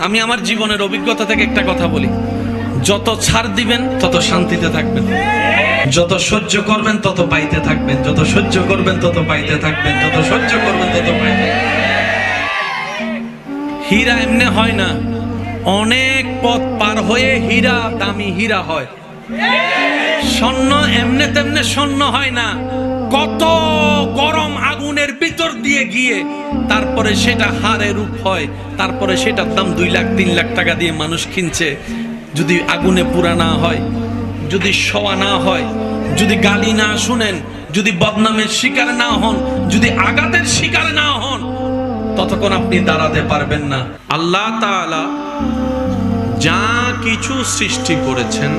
আমি আমার জীবনের অভিজ্ঞতা থেকে একটা কথা বলি। যত ছাড় দিবেন, তত শান্তিতে থাকবেন। যত সহ্য করবেন, তত পাইতে থাকবেন। যত সহ্য করবেন, তত পাইতে থাকবেন। যত সহ্য করবেন, তত পাইতে হীরা এমনি হয় না। অনেক পথ পার হয়ে হীরা দামি হীরা হয়। স্বর্ণ এমনে তেমনে স্বর্ণ হয় না। কত গরম আগুনের ভিতর দিয়ে গিয়ে তারপরে সেটা হারে রূপ হয়, তারপরে সেটার দাম দুই লাখ, তিন লাখ টাকা দিয়ে মানুষ কিনছে। যদি আগুনে পুরা না হয়, যদি শোয়া না হয়, যদি গালি না শুনেন, যদি বদনামের শিকার না হন, যদি আঘাতের শিকার না হন, ততক্ষণ আপনি দাঁড়াতে পারবেন না। আল্লাহ যা কিছু সৃষ্টি করেছেন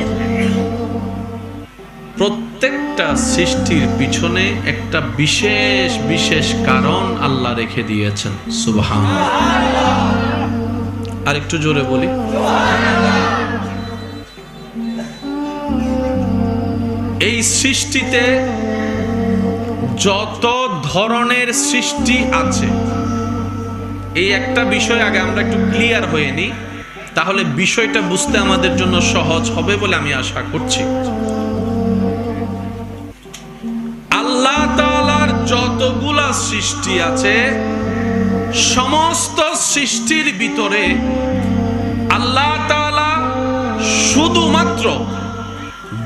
প্রত্যেকটা সৃষ্টির পিছনে একটা বিশেষ বিশেষ কারণ আল্লাহ রেখে দিয়েছেন। সুবহান আর একটু জোরে বলি। এই সৃষ্টিতে যত ধরনের সৃষ্টি আছে, এই একটা বিষয় আগে আমরা একটু ক্লিয়ার হয়ে নিই, তাহলে বিষয়টা বুঝতে আমাদের জন্য সহজ হবে বলে আমি আশা করছি। সৃষ্টি আছে, সমস্ত সৃষ্টির ভিতরে আল্লাহ তাআলা শুধুমাত্র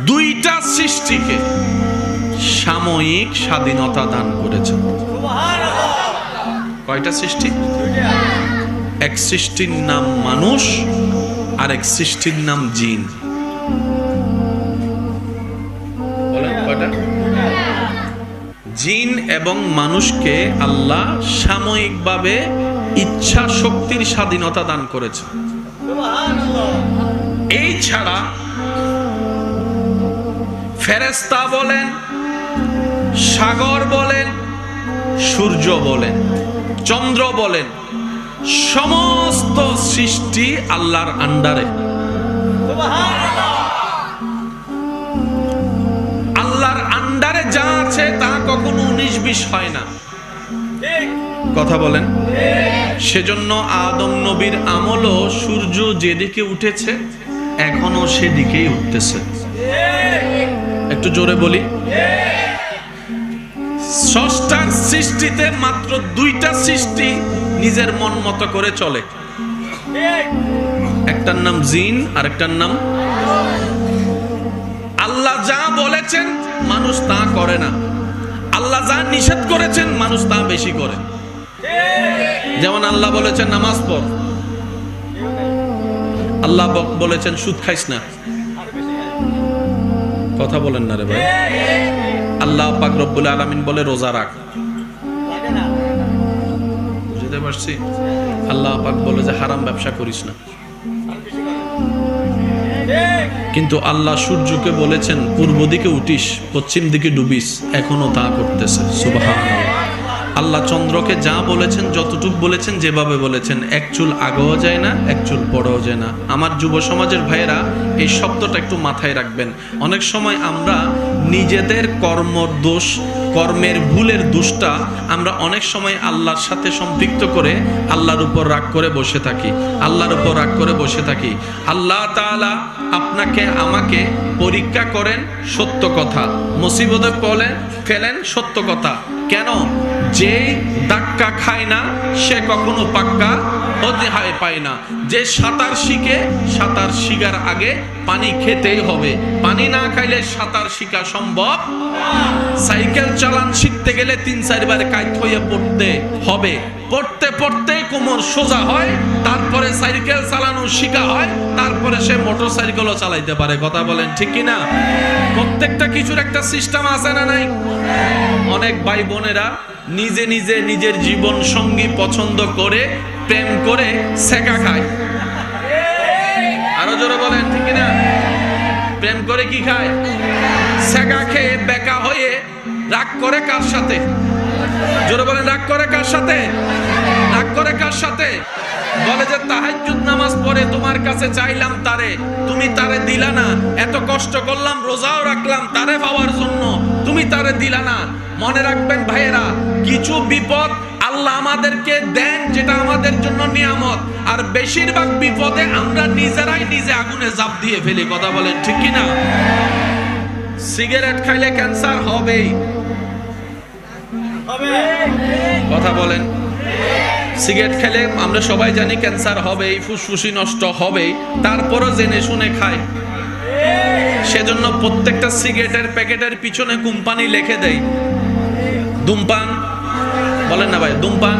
দুইটা সৃষ্টিকে সাময়িক স্বাধীনতা দান করেছেন। কয়টা সৃষ্টি? এক সৃষ্টির নাম মানুষ আর এক সৃষ্টির নাম জিন। জিন এবং মানুষকে আল্লাহ সাময়িকভাবে ইচ্ছা শক্তির স্বাধীনতা দান করেছে এই ছাড়া ফেরেস্তা বলেন, সাগর বলেন, সূর্য বলেন, চন্দ্র বলেন, সমস্ত সৃষ্টি আল্লাহর আন্ডারে। উনিশ হয় না। কথা বলেন। সেজন্য আদম নবীর আমলও সূর্য যেদিকে উঠেছে এখনও সেদিকেই উঠতেছে। একটু জোরে বলি। ষষ্ঠার সৃষ্টিতে মাত্র দুইটা সৃষ্টি নিজের মন মতো করে চলে। একটার নাম জিন আর একটার নাম আল্লাহ। যা বলেছেন মানুষ তা করে না। আল্লাহ যা নিষেধ করেছেন, মানুষ তা বেশি করে। যেমন আল্লাহ বলেছেন, নামাজ পড়। আল্লাহ বলেছেন, সুদ খাইস না। কথা বলেন না রে ভাই। আল্লাহ পাক রব্বুল আলামিন বলে, রোজা রাখ। বুঝতে পারছি? আল্লাহ পাক বলে যে, হারাম ব্যবসা করিস না। কিন্তু আল্লাহ সূর্যকে বলেছেন, পূর্ব দিকে উঠিস, পশ্চিম দিকে ডুবিস। এখনও তা করতেছে। সুবাহান আল্লাহ চন্দ্রকে যা বলেছেন, যতটুক বলেছেন, যেভাবে বলেছেন, এক চুল আগেও যায় না, এক চুল পরেও যায় না। আমার যুব সমাজের ভাইয়েরা, এই শব্দটা একটু মাথায় রাখবেন। অনেক সময় আমরা নিজেদের কর্মর দোষ কর্মের ভুলের দুষ্টা আমরা অনেক সময় আল্লাহর সাথে সম্পৃক্ত করে আল্লাহর উপর রাগ করে বসে থাকি, আল্লাহর উপর রাগ করে বসে থাকি। আল্লাহ তালা আপনাকে, আমাকে পরীক্ষা করেন সত্য কথা, মুসিবতে বলেন ফেলেন সত্য কথা। কেন? যে ধাক্কা খায় না, সে কখনো পাক্কা অধ্যায় পায় না। যে সাঁতার শিখে, সাঁতার শিখার আগে পানি খেতেই হবে। পানি না খাইলে সাঁতার শিখা সম্ভব সাইকেল চালান শিখতে গেলে তিন চারবার কাইত হয়ে পড়তে হবে। পড়তে পড়তে কোমর সোজা হয়, তারপরে সাইকেল চালানো শিখা হয়, তারপরে সে মোটর সাইকেলও চালাইতে পারে। কথা বলেন ঠিক কি না প্রত্যেকটা কিছুর একটা সিস্টেম আছে না নাই? অনেক ভাই বোনেরা নিজে নিজে নিজের জীবন সঙ্গী পছন্দ করে, প্রেম করে সেকা খায়। আরও জোরে বলেন, ঠিক না প্রেম করে কি খায়? সেকা খেয়ে বেকা হয়ে রাগ করে কার সাথে? জোরে বলেন, রাগ করে কার সাথে? রাগ করে কার সাথে? বলে যে, তাহাজ্জুদ নামাজ পড়ে তোমার কাছে চাইলাম তারে, তুমি তারে দিলা না। এত কষ্ট করলাম, রোজাও রাখলাম তারে পাওয়ার জন্য, তুমি তারে দিলা না। মনে রাখবেন ভাইয়েরা কিছু বিপদ আল্লাহ আমাদেরকে দেন যেটা আমাদের জন্য নিয়ামত। আর বেশিরভাগ বিপদে আমরা নিজেরাই নিজে আগুনে জাপ দিয়ে ফেলি কথা বলেন ঠিক কি না সিগারেট খাইলে ক্যান্সার হবেই। কথা বলেন। সিগারেট খেলে আমরা সবাই জানি ক্যান্সার হবেই ফুসফুসি নষ্ট হবেই। তারপরও জেনে শুনে খায়। সেজন্য প্রত্যেকটা সিগারেটের প্যাকেটের পিছনে কোম্পানি লিখে দেয়। ধূমপান? বলেন না ভাই, ধূমপান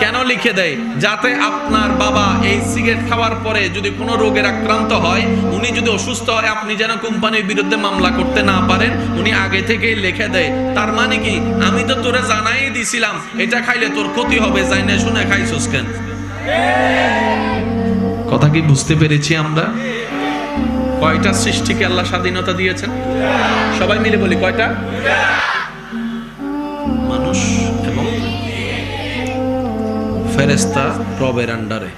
কেন লিখে দেয়? যাতে আপনার বাবা এই সিগারেট খাওয়ার পরে যদি কোনো রোগের আক্রান্ত হয়, উনি যদি অসুস্থ হয়, আপনি যেন কোম্পানির বিরুদ্ধে মামলা করতে না পারেন, উনি আগে থেকেই লিখে দেয়। তার মানে কি? আমি তো তোরে জানাই দিছিলাম, এটা খাইলে তোর ক্ষতি হবে, যাই না শুনে খাইছস কেন? কথা কি বুঝতে পেরেছি আমরা? কয়টা সৃষ্টিকে আল্লাহ স্বাধীনতা দিয়েছেন? সবাই মিলে বলি কয়টা? ফেরেস্তা রবের আন্ডারে।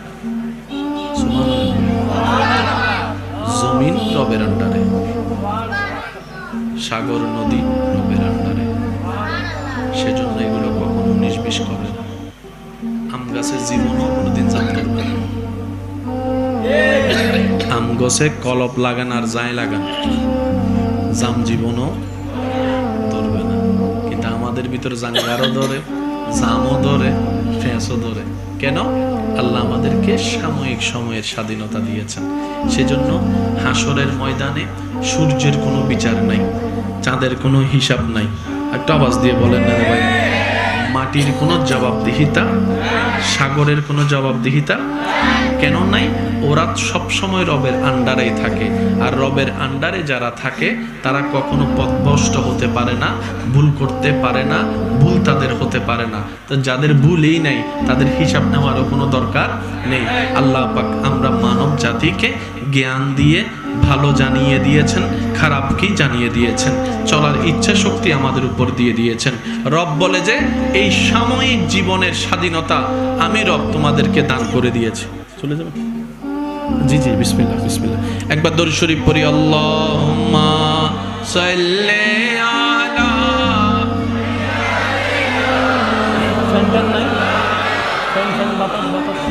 জমিন রবের আন্ডারে। সাগর, নদী রবের আন্ডারে। সেজন্য এগুলো কখনো উনিশ করে না। আম গাছের জীবনও কোনোদিন করবে না। আম গছে কলপ লাগান আর যায় লাগান। জাম জীবনও ধরবে না। কিন্তু আমাদের ভিতর জাঙ্গারও ধরে। জামও ধরে ফেঁসও ধরে। কেন? আল্লাহ আমাদেরকে সাময়িক সময়ের স্বাধীনতা দিয়েছেন। সেজন্য হাসরের ময়দানে সূর্যের কোনো বিচার নাই, চাঁদের কোনো হিসাব নাই। একটা আওয়াজ দিয়ে বলেন না ভাই। মাটির কোনো জবাবদিহিতা, সাগরের কোনো জবাবদিহিতা কেন নাই? ওরা সব সময় রবের আন্ডারেই থাকে। আর রবের আন্ডারে যারা থাকে, তারা কখনো পথভ্রষ্ট হতে পারে না, ভুল করতে পারে না, ভুল তাদের হতে পারে না। তো যাদের ভুলই নাই, তাদের হিসাব নেওয়ারও কোনো দরকার নেই। আল্লাহ পাক আমরা মানব জাতিকে জ্ঞান দিয়ে ভালো জানিয়ে দিয়েছেন, খারাপ কি জানিয়ে দিয়েছেন? চলার ইচ্ছা শক্তি আমাদের উপর দিয়ে দিয়েছেন। রব বলে যে, এই সাময়িক জীবনের স্বাধীনতা আমি রব তোমাদেরকে দান করে দিয়েছি। চলে যাবে জি জি বিসমিল্লাহ বিসমিল্লাহ একবার দরুদ শরীফ পড়ি আল্লাহুম্মা সাল্লি আলা ফ্যান ফ্যান নাই ফ্যান ফ্যান বাতাস বাতাস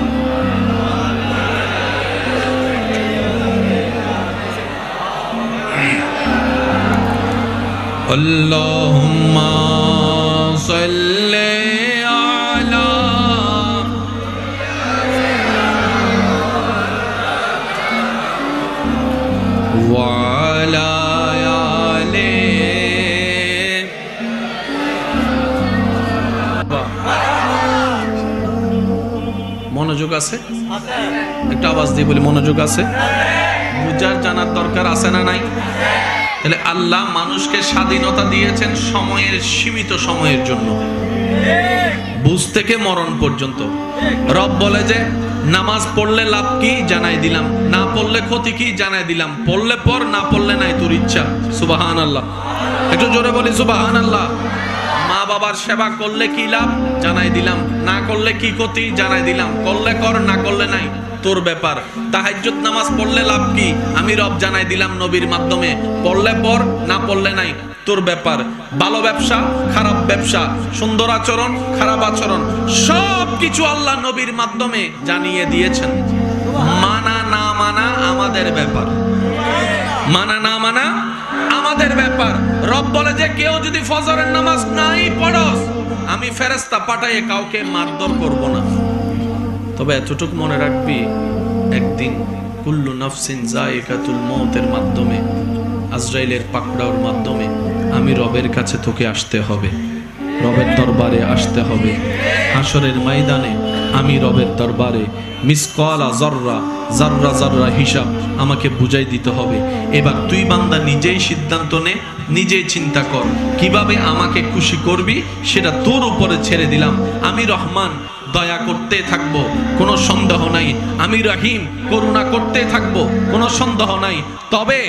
اللهم মনোযোগ আছে? একটা আওয়াজ দিয়ে বলি, মনোযোগ আছে? বুঝার, জানার দরকার আছে না নাই? তাহলে আল্লাহ মানুষকে স্বাধীনতা দিয়েছেন সময়ের, সীমিত সময়ের জন্য। বুঝ থেকে মরণ পর্যন্ত। রব বলে যে, নামাজ পড়লে লাভ কি? জানাই দিলাম। না পড়লে ক্ষতি কি? জানাই দিলাম। পড়লে পর, না পড়লে নাই তোর ইচ্ছা। সুবাহান আল্লাহ একটু জোরে বলি সুবাহান আল্লাহ বাবার সেবা করলে কি লাভ? জানাই দিলাম। না করলে কি ক্ষতি? জানাই দিলাম। করলে কর, না করলে নাই। তোর ব্যাপার। তাহাজ্জুদ নামাজ পড়লে লাভ কি? আমি রব জানাই দিলাম নবীর মাধ্যমে। পড়লে পর না পড়লে নাই। তোর ব্যাপার। ভালো ব্যবসা, খারাপ ব্যবসা, সুন্দর আচরণ, খারাপ আচরণ সব কিছু আল্লাহ নবীর মাধ্যমে জানিয়ে দিয়েছেন। মানা, না মানা আমাদের ব্যাপার। মানা না মানা, আমাদের ব্যাপার। রব বলে যে কেউ যদি ফজরের নামাজ নাই পড়স, আমি ফেরেস্তা পাঠাইয়ে কাউকে মারধর করব না। তবে এতটুকু মনে রাখবি, একদিন কুল্লু নফসিন জায়কাতুল মৌতের মাধ্যমে, আজরাইলের পাকড়াওর মাধ্যমে, আমি রবের কাছে তোকে আসতে হবে। রবের দরবারে আসতে হবে। হাসরের ময়দানে আমি রবের দরবারে মিসকলা জর্রা জাররা জাররা হিসাব আমাকে বুঝাই দিতে হবে। এবার তুই বান্দা নিজেই সিদ্ধান্ত নে, নিজেই চিন্তা কর, কীভাবে আমাকে খুশি করবি সেটা তোর উপরে ছেড়ে দিলাম। আমি রহমান, দয়া করতে থাকব, কোনো সন্দেহ নাই। আমি রহিম, করুণা করতে থাকব, কোনো সন্দেহ নাই। তবে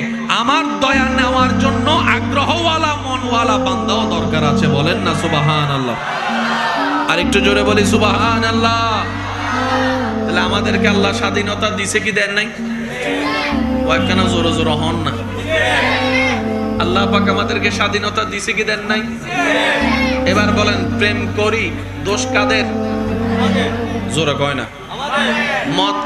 আমার দয়া নেওয়ার জন্য আগ্রহওয়ালা, মনওয়ালা বান্দাও দরকার আছে, বলেন না সুবাহান আল্লাহ আর একটু জোরে বলি সুবাহান আল্লাহ তাহলে আমাদেরকে আল্লাহ স্বাধীনতা দিছে কি দেন নাই? ও জোরো জোরে হন না। আল্লাহ পাক আমাদেরকে স্বাধীনতা দিছে কি দেন নাই? এবার বলেন, প্রেম করি, দোষ কাদের? জোরে কয় না। মদ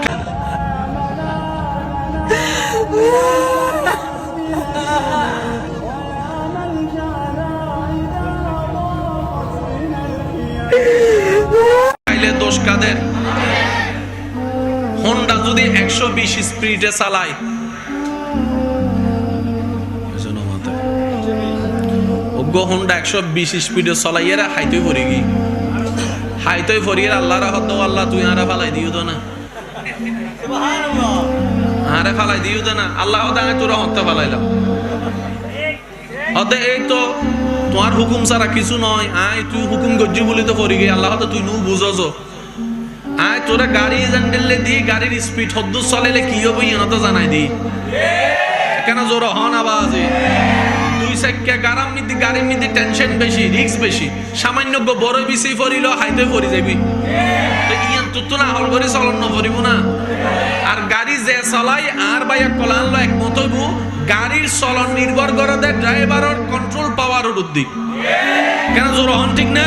খাইলে দোষ কাদের? একশো বিশ স্পিডে চালায়। অজ্ঞ একশো বিশ স্পিডে হাইতই ভরি গি হাইতই আল্লাহ রাহত আল্লাহ, তুই আরে ফালাই দিও তো না। আরে ফালাই দিও তো না, আল্লাহ দাঁড়ে তোরা হত্যা ফালাইলাম। হতে এই তো, তোমার হুকুম ছাড়া কিছু নয়, আয়, তুই হুকুম গজ্জি বলি তো পড়ি গে আল্লাহ তুই নু বুঝছ আয়, তোরা গাড়ি জান্ডেলে দি, গাড়ির স্পিড হদ্দ চলেলে কি হবে ইয়ে তো জানাই দি। কেন জোর হন আবাজে দুই চাক্কা গাড়ার মধ্যে গাড়ির মধ্যে টেনশন বেশি রিক্স বেশি। সামান্য বড় বেশি পড়িল হাইতে পড়ি যাবি। তো ইয়ান তো না হল করে চলন নপরিব না। আর গাড়ি যে চলাই, আর বাইয়া কলান লো একমত গাড়ির চলন নির্ভর করে ড্রাইভারের কন্ট্রোল পাওয়ার উদ্দি কেন জোর হন ঠিক না?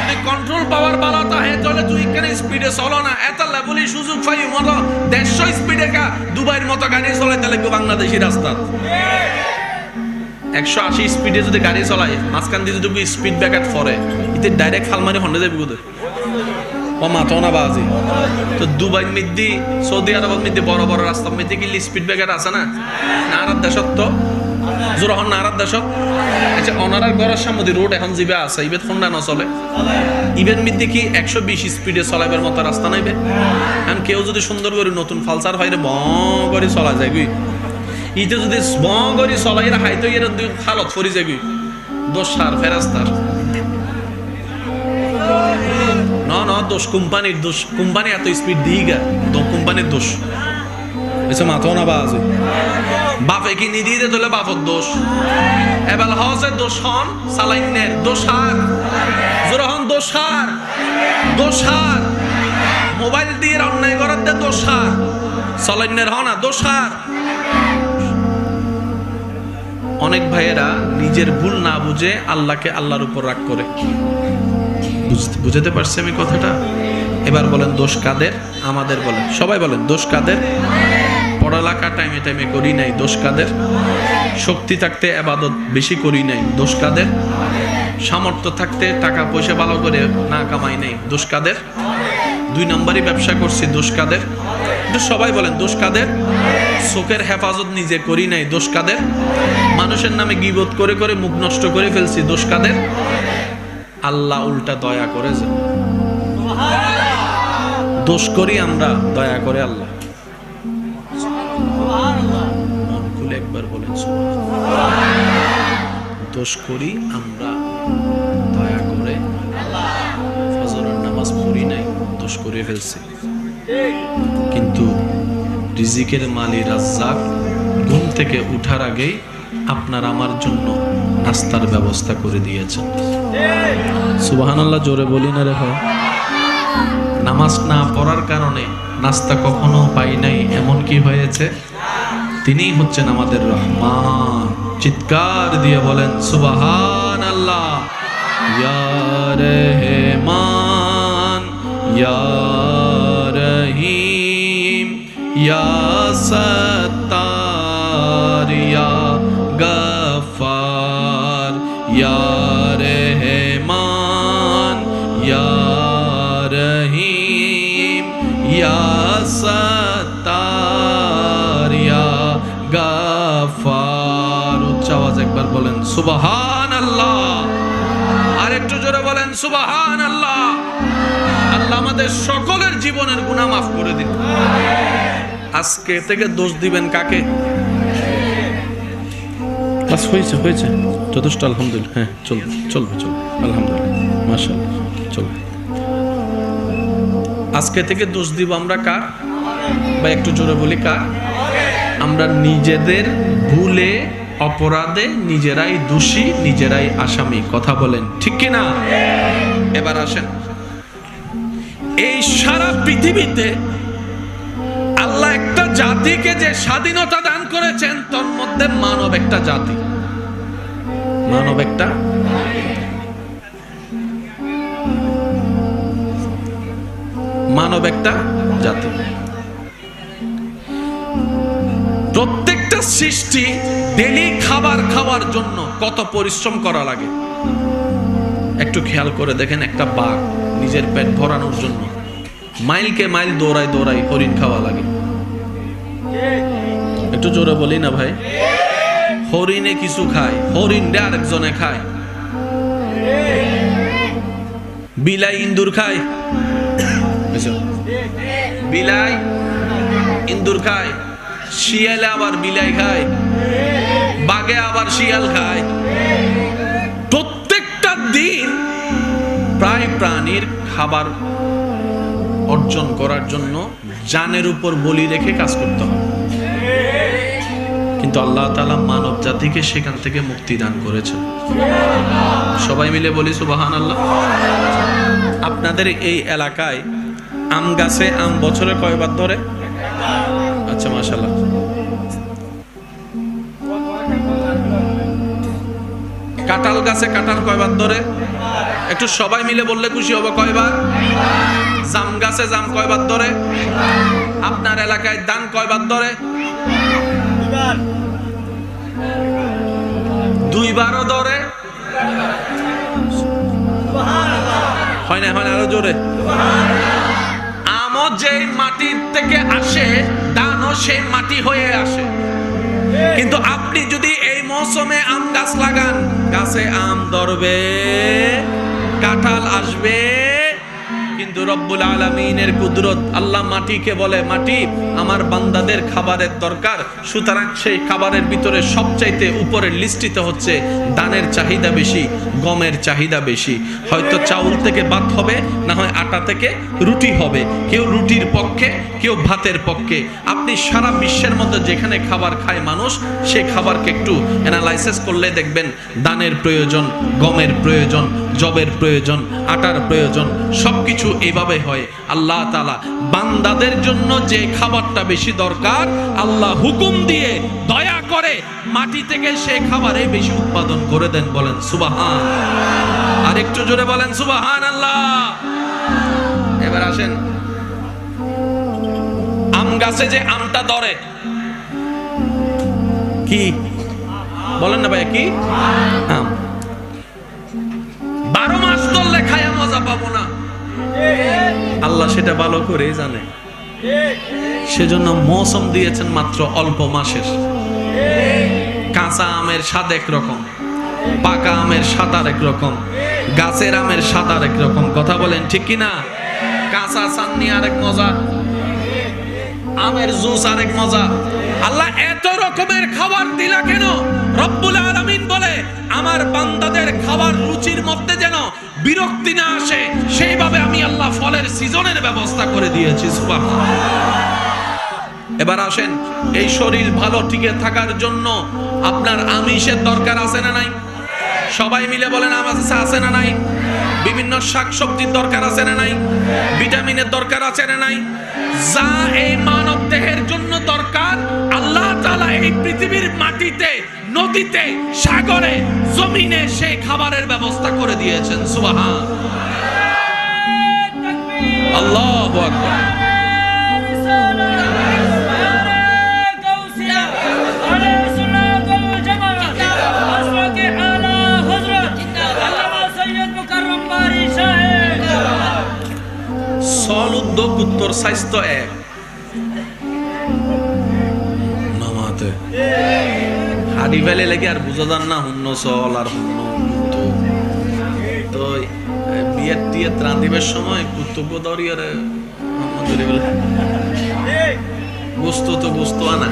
যদি কন্ট্রোল পাওয়ার বালা তাহে, তাহলে তুই এখানে স্পিডে চলো না। এত লেভেলে সুযোগ পাই মতো দেড়শো স্পিডে কা দুবাইয়ের মতো গাড়ি চলাইতে লাগবে বাংলাদেশি রাস্তা। একশো আশি স্পিডে যদি গাড়ি চলাই মাঝখান দিয়ে যদি স্পিড ব্রেকার পরে এতে ডাইরেক্ট ফাল মারি হন্ডে যাবি কোথায় ও মাথো না বাজি। তো দুবাই মিদ্দি, সৌদি আরব মিদ্দি, বড় বড় রাস্তা, মিদ্দি কি স্পিড ব্রেকার আছে না? নারার দেশত তো জোর হন নারার দেশত আচ্ছা অনারার ঘরের সামনে রোড এখন জিবে আছে ইবেত ফোনটা নচলে ইভেন মিদ্দি কি একশো বিশ স্পিডে চলাইবার মতো রাস্তা নাইবে? এখন কেউ যদি সুন্দর করে নতুন ফালসার ভাইরে ব করে চলা যায় গুই ইতে যদি ব করে চলাই হাইতো ইয়ে দুই খালত ফরি গুই দোষ সার ফেরাস্তার। না না, দোষ, কোম্পানির দোষ। কোম্পানি এত স্পিড দিই গা, তো কোম্পানির দোষ। এসে মাথাও না বাজ। বাপে কি নিদিয়ে দিয়ে তোলে বাপর দোষ? এবার হজের দোষ হন, সালাইনের দোষ হার। জোর হন, দোষ হার দোষ হার। মোবাইল দিয়ে অন্যায় করার দে দোষ হার। সালাইনের হন না, দোষ হার। অনেক ভাইয়েরা নিজের ভুল না বুঝে আল্লাহকে আল্লাহর উপর রাগ করে। বুঝাতে পারছি আমি কথাটা? এবার বলেন, দোষ কাদের? আমাদের বলেন। সবাই বলেন, দোষ কাদের? পড়ালেখা টাইমে টাইমে করি নাই, দোষ কাদের? শক্তি থাকতে আবাদত বেশি করি নাই, দোষ কাদের? সামর্থ্য থাকতে টাকা পয়সা ভালো করে না কামাই নাই, দোষ কাদের? দুই নম্বরই ব্যবসা করছি, দোষ কাদের? সবাই বলেন, দোষ কাদের? চোখের হেফাজত নিজে করি নাই, দোষ কাদের? মানুষের নামে গিবত করে করে মুখ নষ্ট করে ফেলছি, দোষ কাদের? আল্লাহ উল্টা দয়া করে যে। দোষ করি আমরা, দয়া করে আল্লাহ। দোষ করি আমরা। দয়া করে ফজরের নামাজ পড়ি নাই, দোষ করে ফেলছি। কিন্তু রিজিকের মালি রাজ্জাক ঘুম থেকে উঠার আগেই আপনার আমার জন্য নাস্তার ব্যবস্থা করে দিয়েছেন। সুবহানাল্লাহ, জোরে বলি না রে নামাজ না পড়ার কারণে নাস্তা কখনো পাই নাই, এমন কি হয়েছে? তিনিই হচ্ছেন আমাদের রহমান। চিৎকার দিয়ে বলেন সুবাহান আল্লাহ ইয়া রহমান ইয়া রহিম ইয়া গফার উচ্চ আওয়াজ একবার বলেন সুবহান আল্লাহ আর একটু জোরে বলেন সুবহান আল্লাহ আল্লাহ আমাদের সকলের জীবনের গুনাহ মাফ করে দিন। আজকে থেকে দোষ দিবেন কাকে? বাস হয়েছে হয়েছে। যথেষ্ট আলহামদুলিল্লাহ। হ্যাঁ চলবে চলবে চলবে। আলহামদুলিল্লাহ মাশাআল্লাহ চলবে। আজকে থেকে দোষ দিব আমরা কার? বা একটু জোরে বলি কার? আমরা নিজেদের ভুলে, অপরাধে নিজেরাই দোষী, নিজেরাই আসামি। কথা বলেন, ঠিক কি না এবার আসেন। এই সারা পৃথিবীতে আল্লাহ একটা জাতিকে যে স্বাধীনতা দান করেছেন, তোর মধ্যে মানব একটা জাতি। মানব একটা? মানব একটা জাতি। প্রত্যেকটা সৃষ্টি ডেলি খাবার খাওয়ার জন্য কত পরিশ্রম করা লাগে। একটু খেয়াল করে দেখেন একটা বাঘ নিজের পেট ভরানোর জন্য মাইলকে মাইল দৌড়ায় দৌড়ায় হরিণ খাওয়া লাগে। একটু জোরে বলি না ভাই? হরিণে কিছু খায়, হরিণ আরেকজনে খায়। বিলাই ইন্দুর খায়। বিলাই ইন্দুর খায়। শিয়ালে আবার বিলাই খায়, বাঘে আবার শিয়াল খায়। প্রত্যেকটা দিন প্রায় প্রাণীর খাবার অর্জন করার জন্য জানের উপর বলি রেখে কাজ করতে হবে কিন্তু আল্লাহ তাআলা মানব জাতিকে সেখান থেকে মুক্তি দান করেছেন। সবাই মিলে বলি সুবাহান আল্লাহ আপনাদের এই এলাকায় আম গাছে আম বছরে কয়বার ধরে? আচ্ছা মাশাল্লাহ কাঁঠাল গাছে কাঁঠাল কয়বার ধরে? একটু সবাই মিলে বললে খুশি হবে কয়বার? জাম গাছে জাম কয়বার ধরে? আপনার এলাকায় দান কয়বার ধরে? দুইবারও ধরে? হয় না হয় না, আরও জোরে। আমও যে মাটির থেকে আসে সেই মাটি হয়ে আসে। কিন্তু আপনি যদি এই মৌসুমে আম গাছ লাগান, গাছে আম ধরবে, কাঁঠাল আসবে। কিন্তু রব্বুল আলমিনের কুদরত আল্লাহ মাটিকে বলে, মাটি আমার বান্দাদের খাবারের দরকার। সুতরাং সেই খাবারের ভিতরে সবচাইতে উপরের লিস্টিত হচ্ছে দানের চাহিদা বেশি, গমের চাহিদা বেশি। হয়তো চাউল থেকে ভাত হবে, না হয় আটা থেকে রুটি হবে। কেউ রুটির পক্ষে, কেউ ভাতের পক্ষে। আপনি সারা বিশ্বের মধ্যে যেখানে খাবার খায় মানুষ সেই খাবারকে একটু অ্যানালাইসিস করলে দেখবেন দানের প্রয়োজন, গমের প্রয়োজন জবের প্রয়োজন, আটার প্রয়োজন, সবকিছু এইভাবে হয়। আল্লাহ তালা বান্দাদের জন্য যে খাবারটা বেশি দরকার, আল্লাহ হুকুম দিয়ে দয়া করে মাটি থেকে সে খাবারে বেশি উৎপাদন করে দেন বলেন, সুবাহান। আর একটু জোরে বলেন, সুবাহান আল্লাহ। এবার আসেন। আম গাছে যে আমটা ধরে, কি? বলেন না ভাইয়া, কি? আম। পাবো না। আল্লাহ সেটা ভালো করেই জানে। সেজন্য মৌসুম দিয়েছেন মাত্র অল্প মাসের। কাঁচা আমের স্বাদ একরকম, পাকা আমের স্বাদ আরেক রকম, গাছের আমের স্বাদ আরেক রকম। কথা বলেন ঠিক কি না? কাঁচা চাননি আরেক মজা, আমের জুস আরেক মজা। আল্লাহ এত রকমের খাবার দিলা কেন? রব্বুল আলামিন বলে আমার বান্দাদের খাবার রুচির মধ্যে যেন বিরক্তি না আসে, সেইভাবে আমি আল্লাহ ফলের সিজনের ব্যবস্থা করে দিয়েছি, সুবহানাল্লাহ। এবার আসেন, এই শরীর ভালো টিকে থাকার জন্য আপনার আমিষের দরকার আছে না নাই? সবাই মিলে বলেন আমার কাছে আছে না নাই? বিভিন্ন শাকসবজির দরকার আছে না নাই? ভিটামিনের দরকার আছে না নাই? যা এই মানব দেহের জন্য দরকার, আল্লাহ তাআলা এই পৃথিবীর মাটিতে নদীতে, সাগরে, জমিনে সেই খাবারের ব্যবস্থা করে দিয়েছেন, সুবহান। আল্লাহু সল উদ্যোগ, উত্তর স্বাস্থ্য এক। নামাতে। হাড়ি ফেলে লেগে আর বুঝা যান না, হুন্ন সল আর হুন্ন তো বিয়ের টিয়ে ত্রাণ দিবের সময় কুত্তো গোদারি আর বস্তু তো বস্তু আনা।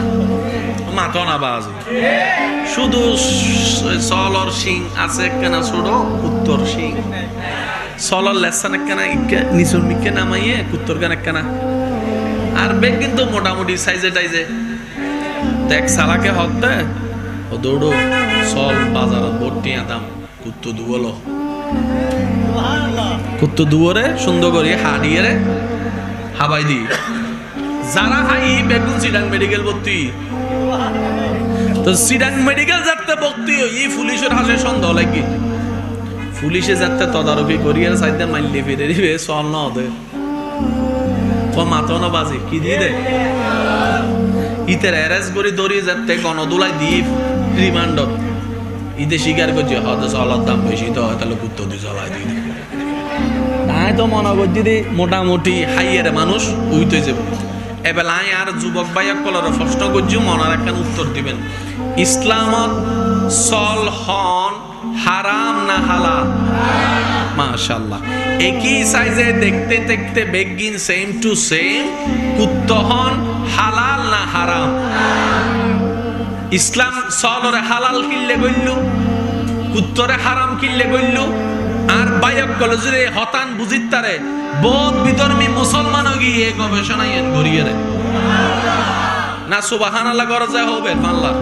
মাথা না বাজ শুধু সলর শিং আছে কেনা ছোট উত্তর শিং। সলর লেসান ইকে নিচুর মিকে নামাইয়ে কুত্তর কেন কেনা। আর বেগ কিন্তু মোটামুটি সাইজে টাইজে দেখ সালাকে ও দৌড়ো সল বাজারত ভর্তি দাম। কুত্তো দুবলো কুত্তো দুয়ারে সুন্দর করে হাড়িয়ে হাবাই দি। যারা হাই বেগুন সিডাং মেডিকেল ভর্তি তো সিডাং মেডিকেল যাতে ভর্তি এই পুলিশের হাসে সন্দেহ লাগি। পুলিশে যাতে তদারকি করিয়ার সাইডে মাইলে ফিরে দিবে, চল না ওদের ও মাতো না বাজে, কি দিয়ে দে? ইতের অ্যারেস্ট করে দড়িয়ে যাতে গণদোলাই দিয়ে রিমান্ডত ইতে স্বীকার করছে, হয়তো চলার দাম বেশি, তো তাহলে কুত্তো দিয়ে চলাই দিয়ে তাই তো মনে করছি দি মোটামুটি হাইয়ের মানুষ উইতে যাবে। এবার আই আর যুবক ভাইয়া কলর প্রশ্ন করছি, মনার একখান উত্তর দিবেন। ইসলামত সল হন হারাম না হালাল? মাশাল্লাহ একই সাইজে দেখতে দেখতে বেগিন সেম টু সেম কুত্ত হন হালাল না হারাম? ইসলাম সলরে হালাল কিনলে গইল কুত্তরে হারাম কিনলে গইল আর বায়ক কলেজে হতান বুঝিত তারে বোধ বিধর্মী মুসলমান গিয়ে এই গবেষণা এন গড়িয়ে রে না সুবাহান আল্লাহ করা যায় হবে পাল্লা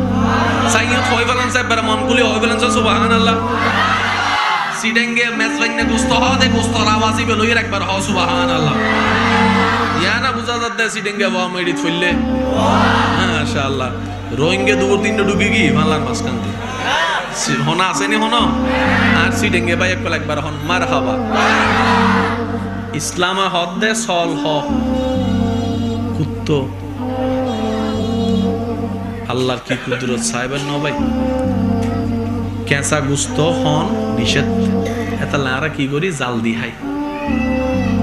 সাইয়ে হয়ে সাহেব মন গুলি হয়ে ফেলেন সুবাহান আল্লাহ সিডেঙ্গে মেজবাইনে গুস্ত হ দে, গুস্তর আওয়াজই বেলই একবার হ সুবাহান আল্লাহ ইয়া না বুঝা যাচ্ছে সিডেঙ্গে বাবা মেডিত ফেললে মাশাআল্লাহ। রোহিঙ্গে দুপুর তিনটে ঢুকে গি মালার মাঝখান দিয়ে হনা আসেনি হন? আর সিডেঙ্গে বাই একবার একবার হন, মার হাবা ইসলামে হদ দে সল হ। কুত্তো। আল্লাহর কি কুদরত সাহেবের নবাই ক্যাঁচা গুস্ত হন, নিষেধ। এটা লারা কি করি? জাল দি হাই।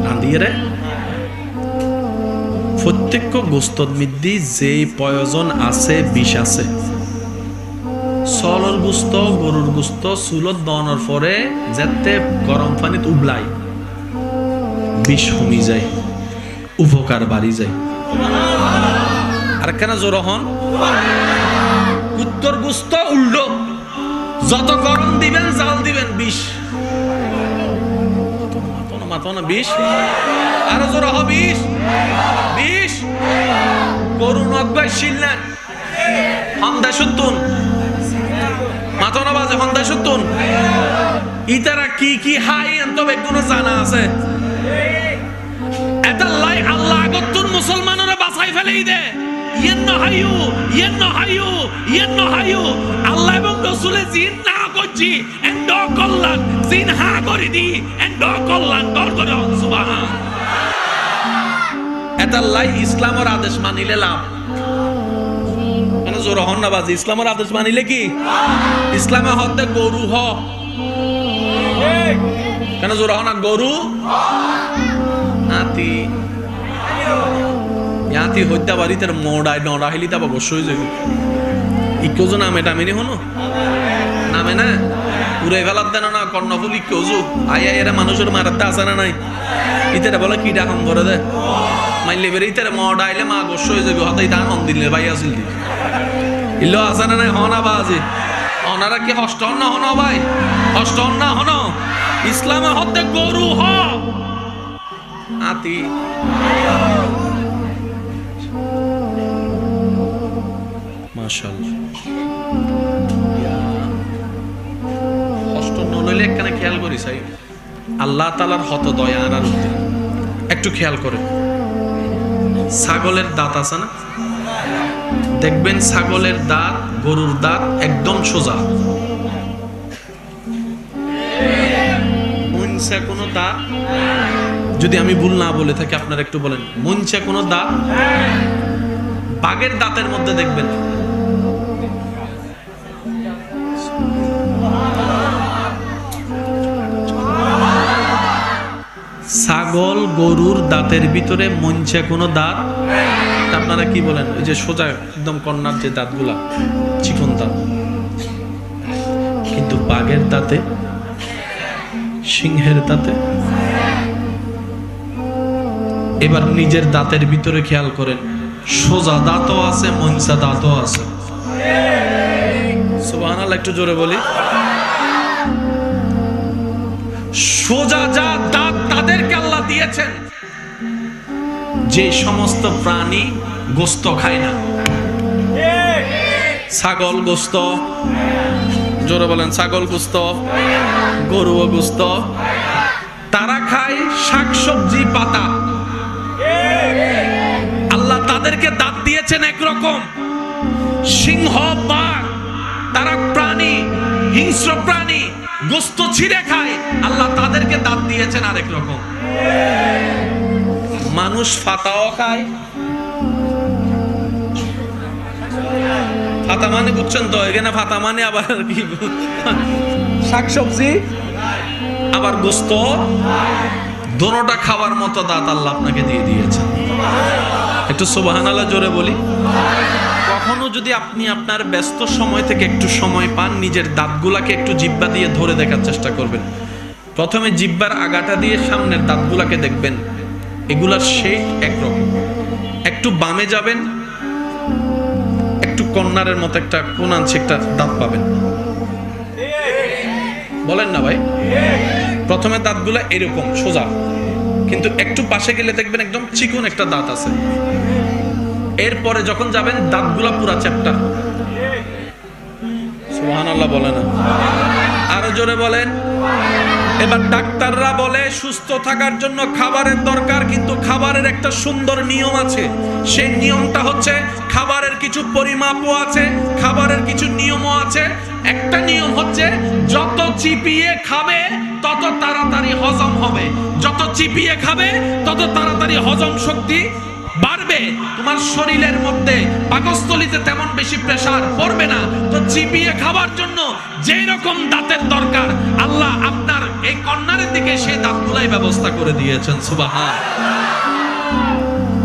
রান্ধিয়ে রে। প্রত্যেক গোস্তর মধ্যে যে প্রয়োজন আছে বিষ আছে। সলর গুস্ত গরুর গুস্ত চুলত দনের পরে যাতে গরম পানিত উবলাই বিষ কমি যায় উপকার বাড়ি যায়। আর কেন জোর হন? উত্তর গুস্ত উল্টো। যত গরম দিবেন জাল দিবেন বিষ। মাতো না, বিষ। আরও জোর বিষ। করুন অজ্ঞায় শিললেন হন্দা সুতুন মাতো না বাজে হন্দা সুতুন ইতারা কি কি হাই এত বেগুনো জানা আছে। এটা লাই আল্লাহ আগতুন মুসলমানরা বাঁচাই ফেলেই দে। ইয়েন হাইয়ু ইয়েন হাইয়ু ইয়েন হাইয়ু। আল্লাহ এবং রাসূলের জিন না করছি, এন্ড কল্যাণ জিন হা করে দি, এন্ড কল্যাণ কর করে সুবহান। এটা লাই ইসলামের আদেশ মানিলে লাভ? জোর হন না বাজি, ইসলামের আদেশ মানিলে কি? ইসলামে হতে গরু হ। কেন জোর হন গরু? হাতি ইয়াতি হত্যা বাড়িতে মোড়াই নড়া হেলি তাবা বসই যাবে ইকোজো নামে টামিনি হনো? নামে না? উড়ে ফেলার দেন না, কর্ণফুল ইকোজো আই এরা মানুষের মারাতে আসে না নাই? ইতারে বলে কিটা কাম করে দে? মাইলে বেরে ইতারে মোড়াইলে মা বসই যাবে হতাই তা নন দিলে ভাই আসিল দি নাই হনা বাজে অনারা কি হষ্ট না হন ভাই হষ্ট না হন ইসলামে হতে গরু হ একখানে খেয়াল করি সাই আল্লাহ একটু খেয়াল করে। ছাগলের দাঁত আছে না? দেখবেন ছাগলের দাঁত, গরুর দাঁত একদম সোজা। কোনো দাঁত? যদি আমি ভুল না বলে থাকি, আপনারা একটু বলেন। মনসা কোনো দাঁত? বাঘের দাঁতের মধ্যে দেখবেন। ছাগল গরুর দাঁতের ভিতরে মঞ্চে কোনো দাঁত? আপনারা কি বলেন? ওই যে সোজা একদম কন্যার যে দাঁতগুলা, চিকন দাঁত। কিন্তু বাঘের দাঁতে, সিংহের দাঁতে? এবার নিজের দাঁতের ভিতরে খেয়াল করেন, সোজা দাঁতও আছে মঞ্চা দাঁতও আছে। একটু জোরে বলি। সোজা যা দাঁত দিয়েছেন। যে সমস্ত প্রাণী গোস্ত খায় না। ছাগল গোস্ত, জোরে বলেন, ছাগল গোস্ত গরু গোস্ত, তারা খায় শাকসবজি, পাতা। আল্লাহ তাদেরকে দাঁত দিয়েছেন একরকম। সিংহ, বাঘ, তারা প্রাণী, হিংস্র প্রাণী। গোস্ত ছিঁড়ে খায়। আল্লাহ তাদেরকে দাঁত দিয়েছেন আরেক রকম। মানুষ ফাতাও খায়। ফাতা মানে বুঝছেন তো, এখানে ফাতা মানে আবার কি শাকসবজি, আবার গোস্ত। দোনোটা খাওয়ার মতো দাঁত আল্লাহ আপনাকে দিয়ে দিয়েছেন। একটু সুবাহান আল্লাহ জোরে বলি। কখনো যদি আপনি আপনার ব্যস্ত সময় থেকে একটু সময় পান, নিজের দাঁতগুলাকে একটু জিব্বা দিয়ে ধরে দেখার চেষ্টা করবেন। প্রথমে জিব্বার আগাটা দিয়ে সামনের দাঁতগুলাকে দেখবেন। এগুলার শেপ একরকম। একটু বামে যাবেন, একটু কর্নারের মতো একটা কোন আনছে একটা দাঁত পাবেন। বলেন না ভাই? প্রথমে দাঁতগুলো এরকম, সোজা। কিন্তু একটু পাশে গেলে দেখবেন একদম চিকন একটা দাঁত আছে। এরপরে যখন যাবেন, দাঁতগুলা পুরা চ্যাপ্টা সুহান বলে না। আরও জোরে বলেন। এবার ডাক্তাররা বলে, সুস্থ থাকার জন্য খাবারের দরকার, কিন্তু খাবারের একটা সুন্দর নিয়ম আছে। সেই নিয়মটা হচ্ছে, খাবারের কিছু পরিমাপও আছে, খাবারের কিছু নিয়মও আছে। একটা নিয়ম হচ্ছে, যত চিপিয়ে খাবে, তত তাড়াতাড়ি হজম হবে। যত চিপিয়ে খাবে, তত তাড়াতাড়ি হজম শক্তি বাড়বে। তোমার শরীরের মধ্যে পাকস্থলিতে তেমন বেশি প্রেসার পড়বে না। তো চিবিয়ে খাবার জন্য যেই রকম দাঁতের দরকার, আল্লাহ আপনার এই কর্নারের দিকে সেই দাঁতগুলাই ব্যবস্থা করে দিয়েছেন, সুবাহান।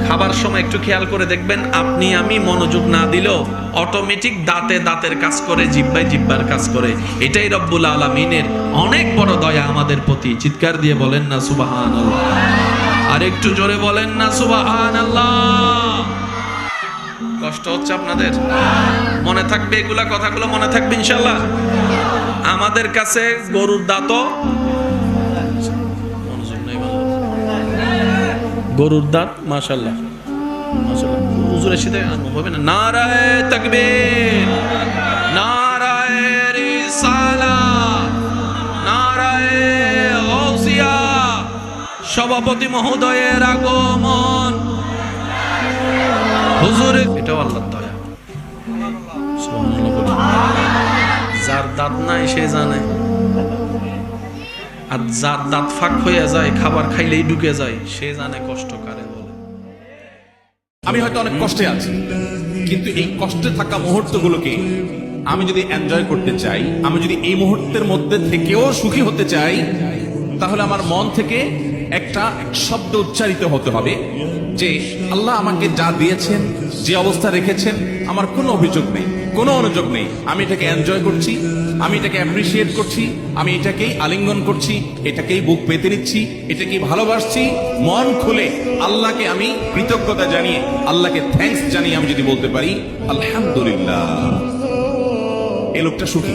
খাবার সময় একটু খেয়াল করে দেখবেন, আপনি আমি মনোযোগ না দিলেও অটোমেটিক দাঁতে দাঁতের কাজ করে, জিব্বায় জিব্বার কাজ করে। এটাই রব্বুল আলমিনের অনেক বড় দয়া আমাদের প্রতি। চিৎকার দিয়ে বলেন না সুবাহান আর একটু জোরে বলেন না সুবাহান আল্লাহ কষ্ট হচ্ছে আপনাদের? মনে থাকবে এগুলা কথাগুলো মনে থাকবে ইনশাল্লাহ আমাদের কাছে গরুর ভালো। গরুর দাঁত সাথে হবে না। নারায় তাকবীর। সভাপতি মহোদয়ের আগমন। হুজুরের এটাও আল্লাহ দয়া। যার দাঁত নাই, সে জানে। আর যার দাঁত ফাঁক হয়ে যায়, খাবার খাইলেই ঢুকে যায়, সে জানে কষ্ট কারে বলে। আমি হয়তো অনেক কষ্টে আছি, কিন্তু এই কষ্টে থাকা মুহূর্তগুলোকে আমি যদি এনজয় করতে চাই, আমি যদি এই মুহূর্তের মধ্যে থেকেও সুখী হতে চাই, তাহলে আমার মন থেকে একটা শব্দ উচ্চারিত হতে হবে যে আল্লাহ আমাকে যা দিয়েছেন, যে অবস্থা রেখেছেন, আমার কোনো অভিযোগ নেই, কোনো অনুযোগ নেই। আমি এটাকে এনজয় করছি, আমি এটাকে অ্যাপ্রিসিয়েট করছি, আমি এটাকেই আলিঙ্গন করছি, এটাকেই বুক পেতে নিচ্ছি, এটাকেই ভালোবাসছি। মন খুলে আল্লাহকে আমি কৃতজ্ঞতা জানিয়ে, আল্লাহকে থ্যাঙ্কস জানিয়ে আমি যদি বলতে পারি, আলহামদুলিল্লাহ। এই লোকটা সুখী।